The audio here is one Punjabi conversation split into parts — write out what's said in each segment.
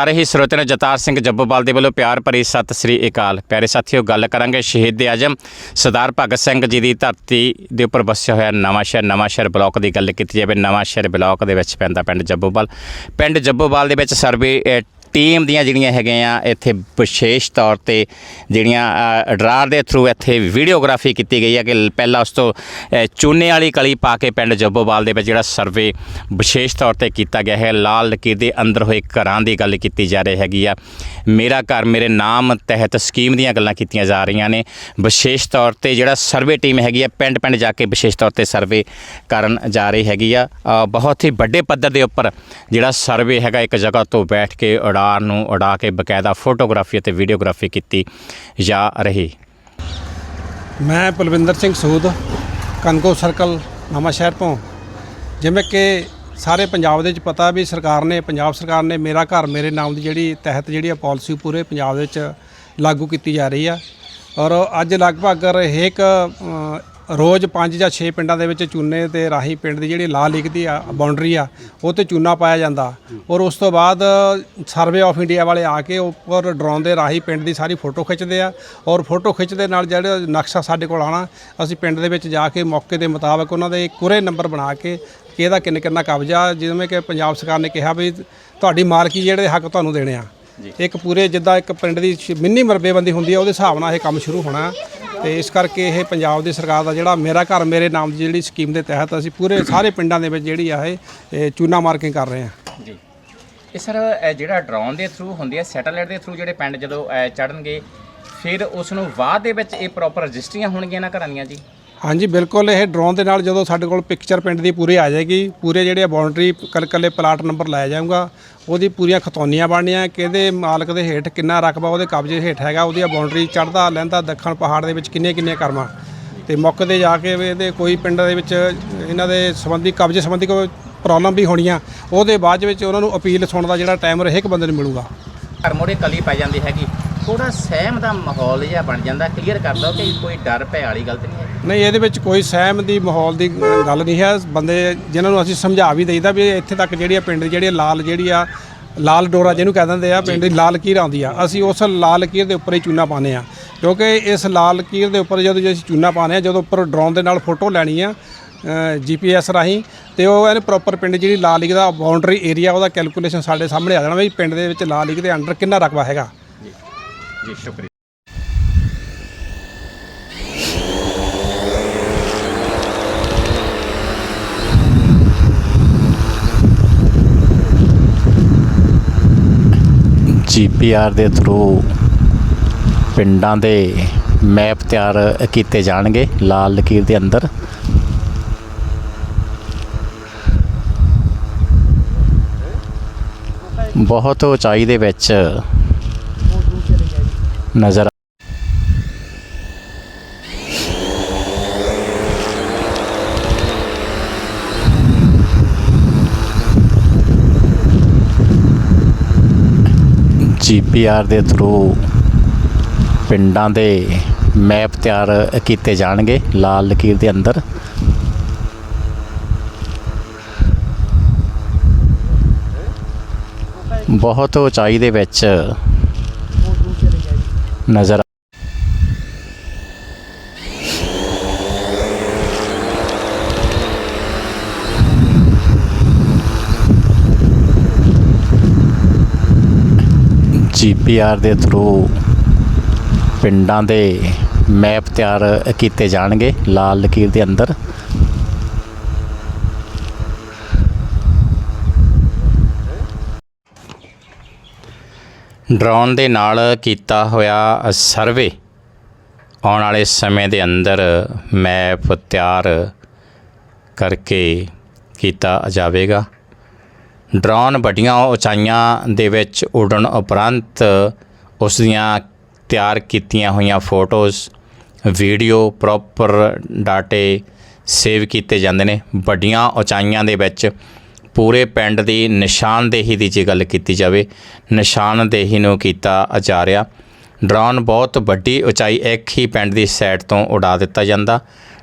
ਸਾਰੇ ਹੀ ਸਰੋਤਿਆਂ ਨੂੰ ਜਤਾਰ ਸਿੰਘ ਜੱਬੋਵਾਲ ਦੇ ਵੱਲੋਂ ਪਿਆਰ ਭਰੀ ਸਤਿ ਸ੍ਰੀ ਅਕਾਲ। ਪਿਆਰੇ ਸਾਥੀਓ, ਗੱਲ ਕਰਾਂਗੇ ਸ਼ਹੀਦ ਆਜਮ, ਸਰਦਾਰ ਭਗਤ ਸਿੰਘ ਜੀ ਦੀ ਧਰਤੀ ਦੇ ਉੱਪਰ ਵਸਿਆ ਹੋਇਆ ਨਵਾਂ ਸ਼ਹਿਰ ਨਵਾਂ ਸ਼ਹਿਰ ਬਲਾਕ ਦੀ ਗੱਲ ਕੀਤੀ ਜਾਵੇ, ਨਵਾਂ ਸ਼ਹਿਰ ਬਲਾਕ ਦੇ ਵਿੱਚ ਪੈਂਦਾ ਪਿੰਡ ਜੱਬੋਵਾਲ। ਪਿੰਡ ਜੱਬੋਵਾਲ ਦੇ ਵਿੱਚ ਸਰਵੇ ਟੀਮ ਦੀਆਂ ਜਿਹੜੀਆਂ ਹੈਗੀਆਂ ਇੱਥੇ ਵਿਸ਼ੇਸ਼ ਤੌਰ ਤੇ ਜਿਹੜੀਆਂ ਅ, ਡਰਾਰ ਦੇ ਥਰੂ ਇੱਥੇ ਵੀਡੀਓਗ੍ਰਾਫੀ ਕੀਤੀ ਗਈ ਹੈ ਕਿ ਪਹਿਲਾਂ ਉਸ ਤੋਂ ਚੂਨੇ ਵਾਲੀ ਕਲੀ ਪਾ ਕੇ ਪਿੰਡ ਜੱਬੋਵਾਲ ਦੇ ਵਿੱਚ ਜਿਹੜਾ ਸਰਵੇ ਵਿਸ਼ੇਸ਼ ਤੌਰ ਤੇ ਕੀਤਾ ਗਿਆ ਹੈ। ਲਾਲ ਲਕੀਰ ਦੇ ਅੰਦਰ ਹੋਏ ਘਰਾਂ ਦੀ ਗੱਲ ਕੀਤੀ ਜਾ ਰਹੀ ਹੈਗੀ ਆ। ਮੇਰਾ ਘਰ ਮੇਰੇ ਨਾਮ ਤਹਿਤ ਸਕੀਮ ਦੀਆਂ ਗੱਲਾਂ ਕੀਤੀਆਂ ਜਾ ਰਹੀਆਂ ਨੇ। ਵਿਸ਼ੇਸ਼ ਤੌਰ ਤੇ ਜਿਹੜਾ ਸਰਵੇ ਟੀਮ ਹੈਗੀ ਆ ਪਿੰਡ ਪਿੰਡ ਜਾ ਕੇ ਵਿਸ਼ੇਸ਼ ਤੌਰ ਤੇ ਸਰਵੇ ਕਰਨ ਜਾ ਰਹੀ ਹੈਗੀ ਆ। ਬਹੁਤ ਹੀ ਵੱਡੇ ਪੱਧਰ ਦੇ ਉੱਪਰ ਜਿਹੜਾ ਸਰਵੇ ਹੈਗਾ ਇੱਕ ਜਗ੍ਹਾ ਤੋਂ ਬੈਠ ਕੇ ਉਡਾਰ ਨੂੰ ਉਡਾ ਕੇ ਬਕਾਇਦਾ ਫੋਟੋਗ੍ਰਾਫੀ ਅਤੇ ਵੀਡੀਓਗ੍ਰਾਫੀ ਕੀਤੀ ਜਾ ਰਹੀ। ਮੈਂ ਪਲਵਿੰਦਰ ਸਿੰਘ ਸੂਦ ਕਨਕੋ ਸਰਕਲ, ਨਵਾਂ ਸ਼ਹਿਰ ਤੋਂ। ਜਿਵੇਂ ਕਿ ਸਾਰੇ ਪੰਜਾਬ ਦੇ ਵਿੱਚ ਪਤਾ ਵੀ ਸਰਕਾਰ ਨੇ, ਪੰਜਾਬ ਸਰਕਾਰ ਨੇ ਮੇਰਾ ਘਰ ਮੇਰੇ ਨਾਮ ਦੀ ਜਿਹੜੀ ਤਹਿਤ ਜਿਹੜੀ ਪਾਲਿਸੀ ਪੂਰੇ ਪੰਜਾਬ ਦੇ ਵਿੱਚ ਲਾਗੂ ਕੀਤੀ ਜਾ ਰਹੀ ਆ। ਔਰ ਅੱਜ ਲਗਭਗ ਹਰੇਕ ਰੋਜ਼ 5 ਜਾਂ 6 ਪਿੰਡਾਂ ਦੇ ਵਿੱਚ ਚੂਨੇ ਤੇ ਰਾਹੀ ਪਿੰਡ ਦੀ ਜਿਹੜੀ ਲਾਲ ਲੀਗ ਦੀ ਬਾਉਂਡਰੀ ਆ, ਉਹ ਤੇ ਚੂਨਾ ਪਾਇਆ ਜਾਂਦਾ। ਔਰ ਉਸ ਤੋਂ ਬਾਅਦ ਸਰਵੇ ਆਫ ਇੰਡੀਆ ਵਾਲੇ ਆ ਕੇ ਉੱਪਰ ਡਰੋਨ ਦੇ ਰਾਹੀ ਪਿੰਡ ਦੀ ਸਾਰੀ ਫੋਟੋ ਖਿੱਚਦੇ ਆ। ਔਰ ਫੋਟੋ ਖਿੱਚਦੇ ਨਾਲ ਜਿਹੜਾ ਨਕਸ਼ਾ ਸਾਡੇ ਕੋਲ ਆਣਾ ਅਸੀਂ ਪਿੰਡ ਦੇ ਵਿੱਚ ਜਾ ਕੇ ਮੌਕੇ ਦੇ ਮੁਤਾਬਕ ਉਹਨਾਂ ਦੇ ਕੁਰੇ ਨੰਬਰ ਬਣਾ ਕੇ ਕਿ ਇਹਦਾ ਕਿੰਨੇ ਕਿੰਨਾ ਕਬਜ਼ਾ, ਜਿਵੇਂ ਕਿ ਪੰਜਾਬ ਸਰਕਾਰ ਨੇ ਕਿਹਾ ਵੀ ਤੁਹਾਡੀ ਮਾਲਕੀ ਜਿਹੜੇ ਹੱਕ ਤੁਹਾਨੂੰ ਦੇਣੇ ਆ। ਇੱਕ ਪੂਰੇ ਜਿੱਦਾਂ ਇੱਕ ਪਿੰਡ ਦੀ ਸ਼- ਮਿੰਨੀ ਮਰਬੇਬੰਦੀ ਹੁੰਦੀ ਹੈ ਉਹਦੇ ਹਿਸਾਬ ਨਾਲ ਇਹ ਕੰਮ ਸ਼ੁਰੂ ਹੋਣਾ। ਤੇ ਇਸ ਕਰਕੇ ਇਹ ਪੰਜਾਬ ਦੀ ਸਰਕਾਰ ਦਾ ਜਿਹੜਾ ਮੇਰਾ ਘਰ ਮੇਰੇ ਨਾਮ ਦੀ ਜਿਹੜੀ ਸਕੀਮ ਦੇ ਤਹਿਤ ਅਸੀਂ ਪੂਰੇ ਸਾਰੇ ਪਿੰਡਾਂ ਦੇ ਵਿੱਚ ਜਿਹੜੀ ਆ ਇਹ ਇਹ ਚੂਨਾ ਮਾਰਕਿੰਗ ਕਰ ਰਹੇ ਹਾਂ ਜੀ। ਇਹ ਸਰ ਜਿਹੜਾ ਡਰੋਨ ਦੇ ਥਰੂ ਹੁੰਦੀ ਹੈ ਸੈਟੇਲਾਈਟ ਦੇ ਥਰੂ ਜਿਹੜੇ ਪਿੰਡ ਜਦੋਂ ਚੜਨਗੇ ਫਿਰ ਉਸ ਨੂੰ ਬਾਅਦ ਦੇ ਵਿੱਚ ਇਹ ਪ੍ਰੋਪਰ ਰਜਿਸਟਰੀਆਂ ਹੋਣਗੀਆਂ ਨਾ ਘਰਾਂ ਦੀਆਂ ਜੀ? ਹਾਂਜੀ, ਬਿਲਕੁਲ, ਇਹ ਡਰੋਨ ਦੇ ਨਾਲ ਜਦੋਂ ਸਾਡੇ ਕੋਲ ਪਿਕਚਰ ਪਿੰਡ ਦੀ ਪੂਰੀ ਆ ਜਾਏਗੀ, ਪੂਰੇ ਜਿਹੜੇ ਬਾਉਂਡਰੀ ਕੱਲ ਕੱਲੇ ਪਲਾਟ ਨੰਬਰ ਲਾਇਆ ਜਾਊਗਾ, ਉਹਦੀ ਪੂਰੀਆਂ ਖਤੌਨੀਆਂ ਬਣਨੀਆਂ, ਕਿਹਦੇ ਮਾਲਕ ਦੇ ਹੇਠ ਕਿੰਨਾ ਰਕਬਾ, ਉਹਦੇ ਕਬਜ਼ੇ ਹੇਠ ਹੈਗਾ ਉਹਦੀ ਬਾਉਂਡਰੀ ਚੜਦਾ ਲੈਂਦਾ ਦੱਖਣ ਪਹਾੜ ਦੇ ਵਿੱਚ ਕਿੰਨੇ ਕਿੰਨੇ ਕਰਮਾਂ। ਤੇ ਮੌਕੇ ਤੇ ਜਾ ਕੇ ਇਹਦੇ ਕੋਈ ਪਿੰਡ ਦੇ ਵਿੱਚ ਇਹਨਾਂ ਦੇ ਸੰਬੰਧੀ, ਕਬਜ਼ੇ ਸੰਬੰਧੀ ਕੋਈ ਪ੍ਰੋਬਲਮ ਵੀ ਹੋਣੀਆਂ, ਉਹਦੇ ਬਾਅਦ ਵਿੱਚ ਉਹਨਾਂ ਨੂੰ ਅਪੀਲ ਸੁਣਨ ਦਾ ਜਿਹੜਾ ਟਾਈਮ ਹਰੇਕ ਬੰਦੇ ਨੂੰ ਮਿਲੂਗਾ। ਘਰ ਮੋੜੇ ਕਲੀ ਪੈ ਜਾਂਦੀ ਹੈਗੀ। ਥੋੜਾ ਸਹਿਮ ਦਾ ਮਾਹੌਲ ਜਿਹਾ ਬਣ ਜਾਂਦਾ ਕਲੀਅਰ ਕਰ ਦੋ ਕਿ ਕੋਈ ਡਰ ਭੈ ਵਾਲੀ ਗੱਲ ਤਾਂ ਨਹੀਂ ਹੈ ਨਹੀਂ ਇਹਦੇ ਵਿੱਚ ਕੋਈ ਸਹਿਮ ਦੀ ਮਾਹੌਲ ਦੀ ਗੱਲ ਨਹੀਂ ਹੈ। ਬੰਦੇ ਜਿਨ੍ਹਾਂ ਨੂੰ ਅਸੀਂ ਸਮਝਾ ਵੀ ਦਈਦਾ ਵੀ ਇੱਥੇ ਤੱਕ ਜਿਹੜੀ ਆ ਪਿੰਡ ਦੀ ਜਿਹੜੀ ਆ ਲਾਲ ਜਿਹੜੀ ਆ ਲਾਲ ਡੋਰਾ ਜਿਹਨੂੰ ਕਹਿ ਦਿੰਦੇ ਆ ਪਿੰਡ ਦੀ ਲਾਲ ਲਕੀਰ ਆਉਂਦੀ ਆ। ਅਸੀਂ ਉਸ ਲਾਲ ਲਕੀਰ ਦੇ ਉੱਪਰ ਹੀ ਚੂਨਾ ਪਾਉਂਦੇ ਆ। ਕਿਉਂਕਿ ਇਸ ਲਾਲ ਲਕੀਰ ਦੇ ਉੱਪਰ ਜਦੋਂ ਅਸੀਂ ਚੂਨਾ ਪਾਉਂਦੇ ਆ ਜਦੋਂ ਉੱਪਰ ਡਰੋਨ ਦੇ ਨਾਲ ਫੋਟੋ ਲੈਣੀ ਆ ਜੀਪੀਐਸ ਰਾਹੀਂ ਤੇ ਉਹ ਇਹਨੇ ਪ੍ਰੋਪਰ ਪਿੰਡ ਜਿਹੜੀ ਲਾਲ ਲੀਗ ਦਾ ਬਾਉਂਡਰੀ ਏਰੀਆ ਉਹਦਾ ਕੈਲਕੂਲੇਸ਼ਨ ਸਾਡੇ ਸਾਹਮਣੇ ਆ ਜਾਣਾ ਵੀ ਪਿੰਡ ਦੇ ਵਿੱਚ ਲਾਲ ਲੀਗ ਦੇ ਅੰਡਰ ਕਿੰਨਾ ਰਕਬਾ ਹੈਗਾ। ਜੀ ਸ਼ੁਕਰੀਆ ਜੀਪੀਆਰ ਦੇ ਥਰੂ ਪਿੰਡਾਂ ਦੇ ਮੈਪ ਤਿਆਰ ਕੀਤੇ ਜਾਣਗੇ ਲਾਲ ਲਕੀਰ ਦੇ ਅੰਦਰ। ਬਹੁਤ ਉਚਾਈ ਦੇ ਵਿੱਚ ਨਜ਼ਰ ਜੀਪੀਆਰ ਦੇ ਥਰੂ ਪਿੰਡਾਂ ਦੇ ਮੈਪ ਤਿਆਰ ਕੀਤੇ ਜਾਣਗੇ ਲਾਲ ਲਕੀਰ ਦੇ ਅੰਦਰ। ਬਹੁਤ ਉਚਾਈ ਦੇ ਵਿੱਚ ਨਜ਼ਰ ਜੀਪੀਆਰ ਦੇ ਥਰੂ ਪਿੰਡਾਂ ਦੇ ਮੈਪ ਤਿਆਰ ਕੀਤੇ ਜਾਣਗੇ ਲਾਲ ਲਕੀਰ ਦੇ ਅੰਦਰ। ਡਰੋਨ ਦੇ ਨਾਲ ਕੀਤਾ ਹੋਇਆ ਸਰਵੇ ਆਉਣ ਵਾਲੇ ਸਮੇਂ ਦੇ ਅੰਦਰ ਮੈਪ ਤਿਆਰ ਕਰਕੇ ਕੀਤਾ ਜਾਵੇਗਾ। ਡਰੋਨ ਵੱਡੀਆਂ ਉਚਾਈਆਂ ਦੇ ਵਿੱਚ ਉਡਣ ਉਪਰੰਤ ਉਸ ਦੀਆਂ ਤਿਆਰ ਕੀਤੀਆਂ ਹੋਈਆਂ ਫੋਟੋਜ਼, ਵੀਡੀਓ, ਪ੍ਰੋਪਰ ਡਾਟੇ ਸੇਵ ਕੀਤੇ ਜਾਂਦੇ ਨੇ। ਵੱਡੀਆਂ ਉਚਾਈਆਂ ਦੇ ਵਿੱਚ ਪੂਰੇ ਪਿੰਡ ਦੀ ਨਿਸ਼ਾਨਦੇਹੀ ਦੀ ਜੇ ਗੱਲ ਕੀਤੀ ਜਾਵੇ, ਨਿਸ਼ਾਨਦੇਹੀ ਨੂੰ ਕੀਤਾ ਜਾ ਡਰੋਨ ਬਹੁਤ ਵੱਡੀ ਉਚਾਈ ਇੱਕ ਹੀ ਪਿੰਡ ਦੀ ਸਾਈਡ ਤੋਂ ਉਡਾ ਦਿੱਤਾ ਜਾਂਦਾ।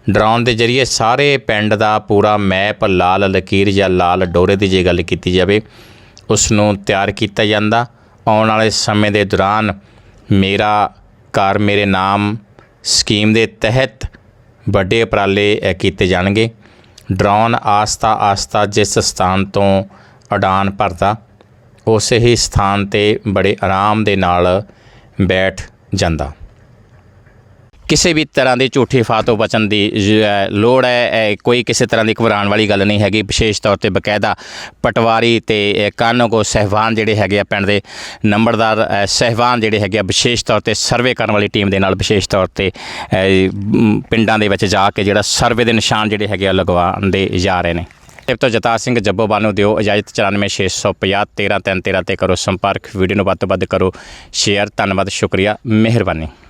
ਡਰੋਨ ਦੇ ਜ਼ਰੀਏ ਸਾਰੇ ਪਿੰਡ ਦਾ ਪੂਰਾ ਮੈਪ ਲਾਲ ਲਕੀਰ ਜਾਂ ਲਾਲ ਡੋਰੇ ਦੀ ਜੇ ਗੱਲ ਕੀਤੀ ਜਾਵੇ, ਉਸ ਨੂੰ ਤਿਆਰ ਕੀਤਾ ਜਾਂਦਾ। ਆਉਣ ਵਾਲੇ ਸਮੇਂ ਦੇ ਦੌਰਾਨ ਮੇਰਾ ਘਰ ਮੇਰੇ ਨਾਮ ਸਕੀਮ ਦੇ ਤਹਿਤ ਵੱਡੇ ਉਪਰਾਲੇ ਕੀਤੇ ਜਾਣਗੇ। ਡਰਾਉਣ ਆਸਤਾ ਆਸਤਾ ਜਿਸ ਸਥਾਨ ਤੋਂ ਉਡਾਨ ਭਰਦਾ, ਉਸੇ ਹੀ ਸਥਾਨ ਤੇ ਬੜੇ ਆਰਾਮ ਦੇ ਨਾਲ ਬੈਠ ਜਾਂਦਾ। ਕਿਸੇ ਵੀ ਤਰ੍ਹਾਂ ਦੀ ਝੂਠੀ ਫਾਹ ਤੋਂ ਬਚਣ ਦੀ ਜ- ਲੋੜ ਹੈ ਕੋਈ ਕਿਸੇ ਤਰ੍ਹਾਂ ਦੀ ਘਬਰਾਉਣ ਵਾਲੀ ਗੱਲ ਨਹੀਂ ਹੈਗੀ। ਵਿਸ਼ੇਸ਼ ਤੌਰ ਤੇ ਬਕਾਇਦਾ ਪਟਵਾਰੀ ਤੇ ਕਾਨੋ ਕੋ ਸਹਿਬਾਨ ਜਿਹੜੇ ਹੈਗੇ ਆ ਪਿੰਡ ਦੇ ਨੰਬਰਦਾਰ ਅ, ਸਹਿਬਾਨ ਜਿਹੜੇ ਹੈਗੇ ਆ ਵਿਸ਼ੇਸ਼ ਤੌਰ ਤੇ ਸਰਵੇ ਕਰਨ ਵਾਲੀ ਟੀਮ ਦੇ ਨਾਲ ਵਿਸ਼ੇਸ਼ ਤੌਰ ਤੇ ਪਿੰਡਾਂ ਦੇ ਵਿੱਚ ਜਾ ਕੇ ਜਿਹੜਾ ਸਰਵੇ ਦੇ ਨਿਸ਼ਾਨ ਜਿਹੜੇ ਹੈਗੇ ਆ ਲਗਵਾਉਂਦੇ ਜਾ ਰਹੇ ਨੇ। ਟਿਪ ਤੋਂ ਜਤਾ ਸਿੰਘ ਜੱਬੋਵਾਲ ਨੂੰ ਦਿਓ ਇਜਾਜ਼ਤ 94650 1313 ਤੇ ਕਰੋ ਸੰਪਰਕ। ਵੀਡੀਓ ਨੂੰ ਵੱਧ ਤੋਂ ਵੱਧ ਕਰੋ ਸ਼ੇਅਰ ਧੰਨਵਾਦ ਸ਼ੁਕਰੀਆ ਮਿਹਰਬਾਨੀ।